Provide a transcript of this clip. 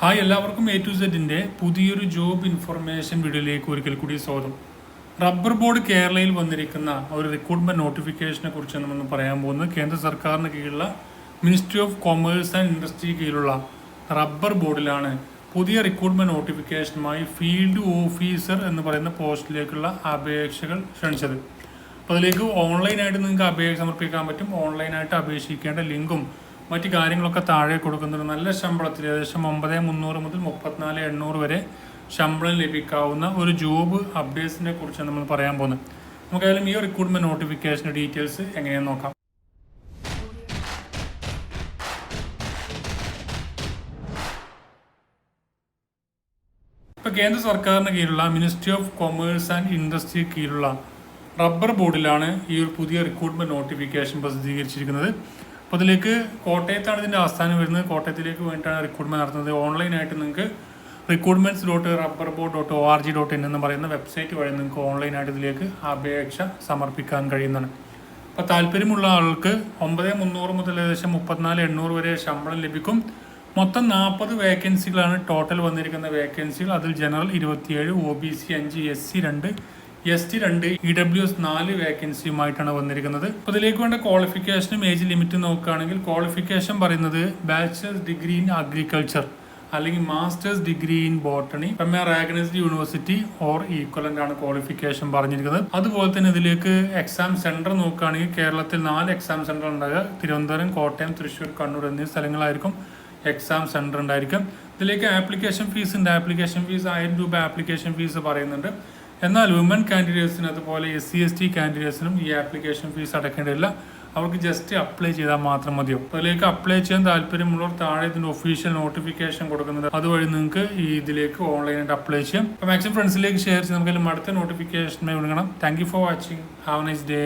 Hi എല്ലാവർക്കും A to സെഡിന്റെ പുതിയൊരു job information വീഡിയോയിലേക്ക് ഒരിക്കൽ കൂടി സ്വാഗതം. റബ്ബർ ബോർഡ് കേരളയിൽ വന്നിരിക്കുന്ന ഒരു റിക്രൂട്ട്മെന്റ് നോട്ടിഫിക്കേഷനെ കുറിച്ചാണ് നമ്മൾ പറയാൻ പോകുന്നത് കേന്ദ്ര സർക്കാരിന് കീഴിലുള്ള ministry of commerce and industry കീഴിലുള്ള റബ്ബർ ബോർഡിലാണ് പുതിയ റിക്രൂട്ട്മെന്റ് നോട്ടിഫിക്കേഷനുമായി ഫീൽഡ് ഓഫീസർ എന്ന് പറയുന്ന പോസ്റ്റിലേക്കുള്ള അപേക്ഷകൾ ക്ഷണിച്ചത്. അപ്പോൾ അതിലേക്ക് ഓൺലൈനായിട്ട് നിങ്ങൾക്ക് അപേക്ഷ സമർപ്പിക്കാൻ പറ്റും. ഓൺലൈനായിട്ട് അപേക്ഷിക്കേണ്ട ലിങ്കും മറ്റു കാര്യങ്ങളൊക്കെ താഴെ കൊടുക്കുന്നുണ്ട്. നല്ല ശമ്പളത്തിൽ ഏകദേശം ഒമ്പത് മുന്നൂറ് മുതൽ മുപ്പത്തിനാല് എണ്ണൂറ് വരെ ശമ്പളം ലഭിക്കാവുന്ന ഒരു ജോബ് അപ്ഡേറ്റ്സിനെ കുറിച്ചാണ് നമ്മൾ പറയാൻ പോകുന്നത്. നമുക്കായാലും ഈ റിക്രൂട്ട്മെന്റ് നോട്ടിഫിക്കേഷന്റെ ഡീറ്റെയിൽസ് എങ്ങനെയാണെന്ന് നോക്കാം. ഇപ്പോൾ കേന്ദ്ര സർക്കാരിന് കീഴിലുള്ള ministry of commerce and industry കീഴിലുള്ള റബ്ബർ ബോർഡിലാണ് ഈ ഒരു പുതിയ റിക്രൂട്ട്മെന്റ് നോട്ടിഫിക്കേഷൻ പ്രസിദ്ധീകരിച്ചിരിക്കുന്നത്. അപ്പോൾ അതിലേക്ക് കോട്ടയത്താണ് ഇതിന്റെ ആസ്ഥാനം വരുന്നത്. കോട്ടയത്തിലേക്ക് വേണ്ടിയിട്ടാണ് റിക്രൂട്ട്മെന്റ് നടത്തുന്നത്. ഓൺലൈനായിട്ട് നിങ്ങൾക്ക് recruitments dot rubber board dot O R G dot in എന്ന് പറയുന്ന വെബ്സൈറ്റ് വഴി നിങ്ങൾക്ക് ഓൺലൈനായിട്ട് ഇതിലേക്ക് അപേക്ഷ സമർപ്പിക്കാൻ കഴിയുന്നതാണ്. അപ്പോൾ താല്പര്യമുള്ള ആൾക്ക് ഒമ്പത് മുന്നൂറ് മുതൽ ഏകദേശം മുപ്പത്തിനാല് എണ്ണൂറ് വരെ ശമ്പളം ലഭിക്കും. മൊത്തം നാൽപ്പത് വേക്കൻസികളാണ് ടോട്ടൽ വന്നിരിക്കുന്ന വേക്കൻസികൾ അതിൽ ജനറൽ ഇരുപത്തിയേഴ് ഒ ബി സി അഞ്ച് എസ് സി രണ്ട് എസ് ടി രണ്ട് ഇ ഡബ്ല്യു എസ് നാല് വേക്കൻസിയുമായിട്ടാണ് വന്നിരിക്കുന്നത്. അപ്പോൾ ഇതിലേക്ക് വേണ്ട ക്വാളിഫിക്കേഷനും ഏജ് ലിമിറ്റും നോക്കുകയാണെങ്കിൽ ക്വാളിഫിക്കേഷൻ പറയുന്നത് ബാച്ചിലേഴ്സ് ഡിഗ്രി ഇൻ അഗ്രികൾച്ചർ അല്ലെങ്കിൽ master's degree in botany from a university or equivalent ആണ് ക്വാളിഫിക്കേഷൻ പറഞ്ഞിരിക്കുന്നത്. അതുപോലെ തന്നെ ഇതിലേക്ക് എക്സാം സെന്റർ നോക്കുകയാണെങ്കിൽ കേരളത്തിൽ നാല് എക്സാം സെന്റർ ഉണ്ടാകുക തിരുവനന്തപുരം കോട്ടയം തൃശ്ശൂർ കണ്ണൂർ എന്നീ സ്ഥലങ്ങളായിരിക്കും എക്സാം സെന്റർ ഉണ്ടായിരിക്കും. ഇതിലേക്ക് ആപ്ലിക്കേഷൻ ഫീസ് ഉണ്ട്. ആപ്ലിക്കേഷൻ ഫീസ് ആയിരം രൂപ ആപ്ലിക്കേഷൻ ഫീസ് പറയുന്നുണ്ട്. എന്നാൽ വുമൻ കാൻഡിഡേറ്റ്സിന് അതുപോലെ എസ് സി എസ് ടി കാൻഡിഡേറ്റ്സിനും ഈ ആപ്ലിക്കേഷൻ ഫീസ് അടക്കേണ്ടതില്ല. അവർക്ക് ജസ്റ്റ് അപ്ലൈ ചെയ്താൽ മാത്രം മതിയോ? അതിലേക്ക് അപ്ലൈ ചെയ്യാൻ താല്പര്യമുള്ളവർ താഴെ ഇതിന്റെ ഒഫീഷ്യൽ നോട്ടിഫിക്കേഷൻ കൊടുക്കുന്നുണ്ട് അതുവഴി നിങ്ങൾക്ക് ഈ ഇതിലേക്ക് ഓൺലൈനായിട്ട് അപ്ലൈ ചെയ്യാം. അപ്പോൾ മാക്സിമം ഫ്രണ്ട്സിലേക്ക് ഷെയർ ചെയ്ത് നമുക്ക് അടുത്ത നോട്ടിഫിക്കേഷൻ വിളിക്കണം thank you for watching have nice day